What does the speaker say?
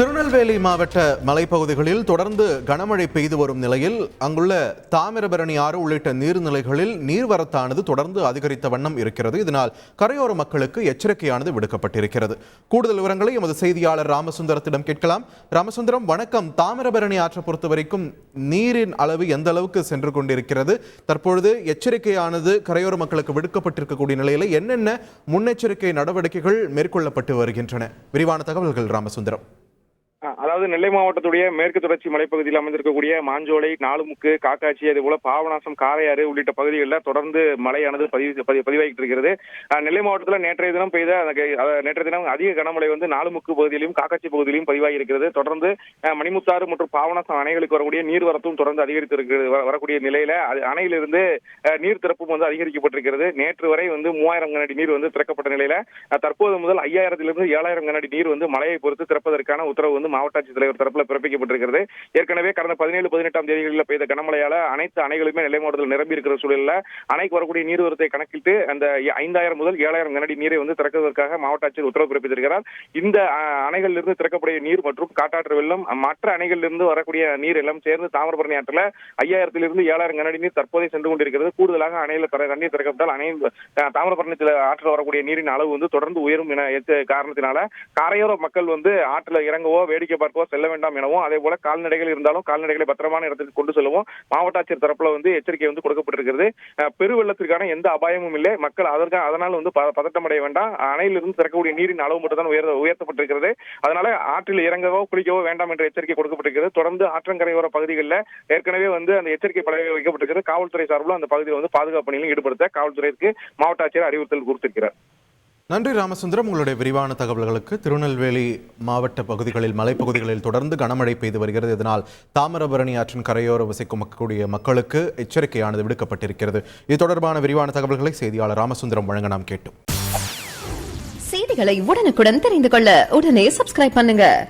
திருநெல்வேலி மாவட்ட மலைப்பகுதிகளில் தொடர்ந்து கனமழை பெய்து வரும் நிலையில் அங்குள்ள தாமிரபரணி ஆறு உள்ளிட்ட நீர்நிலைகளில் நீர்வரத்தானது தொடர்ந்து அதிகரித்த வண்ணம் இருக்கிறது. இதனால் கரையோர மக்களுக்கு எச்சரிக்கையானது விடுக்கப்பட்டிருக்கிறது. கூடுதல் விவரங்களை எமது செய்தியாளர் ராமசுந்தரத்திடம் கேட்கலாம். ராமசுந்தரம் வணக்கம். தாமிரபரணி ஆற்றை பொறுத்த வரைக்கும் நீரின் அளவு எந்த அளவுக்கு சென்று கொண்டிருக்கிறது? தற்பொழுது எச்சரிக்கையானது கரையோர மக்களுக்கு விடுக்கப்பட்டிருக்கக்கூடிய நிலையில் என்னென்ன முன்னெச்சரிக்கை நடவடிக்கைகள் மேற்கொள்ளப்பட்டு வருகின்றன? விரிவான தகவல்கள் ராமசுந்தரம். அதாவது நெல்லை மாவட்டத்துடைய மேற்கு தொடர்ச்சி மலைப்பகுதியில் அமைந்திருக்கக்கூடிய மாஞ்சோலை நாலுமுக்கு காக்காட்சி அதுபோல பாவநாசம் பாபநாசம் காரையாறு உள்ளிட்ட பகுதிகளில் தொடர்ந்து மழையானது பதிவு பதிவாகிட்டு இருக்கிறது நெல்லை மாவட்டத்தில் நேற்றைய தினம் பெய்த நேற்றைய தினம் அதிக கனமழை வந்து நாலுமுக்கு பகுதியிலும் காக்காட்சி பகுதியிலும் பதிவாகி இருக்கிறது தொடர்ந்து மணிமுத்தாறு மற்றும் பாபநாசம் அணைகளுக்கு வரக்கூடிய நீர்வரத்தும் தொடர்ந்து அதிகரித்து இருக்கிறது வரக்கூடிய நிலையில அது அணையிலிருந்து நீர் திறப்பும் வந்து அதிகரிக்கப்பட்டிருக்கிறது. நேற்று வரை வந்து மூவாயிரம் கனடி நீர் வந்து திறக்கப்பட்ட நிலையில தற்போது முதல் ஐயாயிரத்திலிருந்து ஏழாயிரம் கனடி நீர் வந்து மழையை பொறுத்து திறப்பதற்கான உத்தரவு வந்து மாவட்ட ஆட்சித்தலைவர் தரப்புல பிறப்பிக்கப்பட்டிருக்கிறது. ஏற்கனவே கடந்த பதினேழு பதினெட்டாம் தேதிகளில் பெய்த கனமழையால அனைத்து அணைகளுமே நெல்லை மாவட்டத்தில் நிரம்பி இருக்கிற சூழலில் அணைக்கு வரக்கூடிய நீர்வரத்தை கணக்கிட்டு அந்த ஐந்தாயிரம் முதல் ஏழாயிரம் கனடி நீரை வந்து திறக்குவதற்காக மாவட்ட ஆட்சியர் உத்தரவு பிறப்பித்திருக்கிறார். இந்த அணைகளிலிருந்து திறக்கக்கூடிய நீர் மற்றும் காட்டாற்று வெள்ளம் மற்ற அணைகளிலிருந்து வரக்கூடிய நீர் எல்லாம் சேர்ந்து தாமிரபரணி ஆற்றில் ஐயாயிரத்திலிருந்து ஏழாயிரம் கனடி நீர் தற்போதே சென்று கொண்டிருக்கிறது. கூடுதலாக அணையில் தண்ணீர் திறக்கப்பட்டால் அணை அஹ், தாமிரபரணியில் ஆற்றில் வரக்கூடிய நீரின் அளவு வந்து தொடர்ந்து உயரும் என காரணத்தினால கரையோர மக்கள் வந்து ஆற்றில் இறங்கவோ வேடிக்கை பார்க்கவோ செல்ல வேண்டாம் எனவும் அதே போல கால்நடைகள் இருந்தாலும் கால்நடைகளை பத்திரமான இடத்துக்கு கொண்டு செல்லவும் மாவட்ட ஆட்சியர் தரப்புல வந்து எச்சரிக்கை வந்து கொடுக்கப்பட்டிருக்கிறது. பெருவெள்ளத்திற்கான எந்த அபாயமும் இல்லை. மக்கள் அதற்காக அதனால் வந்து பதட்டம் அடைய வேண்டாம். அணையிலிருந்து திறக்கக்கூடிய நீரின் அளவு மட்டும் தான் உயர் உயர்த்தப்பட்டிருக்கிறது. அதனால ஆற்றில் இறங்கவோ குளிக்கவோ வேண்டாம் என்ற எச்சரிக்கை கொடுக்கப்பட்டிருக்கிறது. தொடர்ந்து ஆற்றங்கரையோர பகுதிகளில் ஏற்கனவே வந்து அந்த எச்சரிக்கை பலகை வைக்கப்பட்டிருக்கிறது. காவல்துறை சார்பில் அந்த பகுதியில் வந்து பாதுகாப்பு பணியில் ஈடுபடுத்த காவல்துறைக்கு மாவட்ட ஆட்சியர் அறிவுறுத்தல் கொடுத்திருக்கிறார். நன்றி ராமசுந்தரம். உங்களுடைய விரிவான தகவல்களுக்கு திருநெல்வேலி மாவட்ட பகுதிகளில் மலைப்பகுதிகளில் தொடர்ந்து கனமழை பெய்து வருகிறது. இதனால் தாமிரபரணி ஆற்றின் கரையோர வசிக்கும் மக்களுடைய மக்களுக்கு எச்சரிக்கையானது விடுக்கப்பட்டிருக்கிறது. இது தொடர்பான விரிவான தகவல்களை செய்தியாளர் ராமசுந்தரம் வழங்க நாம் கேட்டோம். செய்திகளை உடனுக்குடன் தெரிந்து கொள்ள உடனே சப்ஸ்கிரைப் பண்ணுங்க.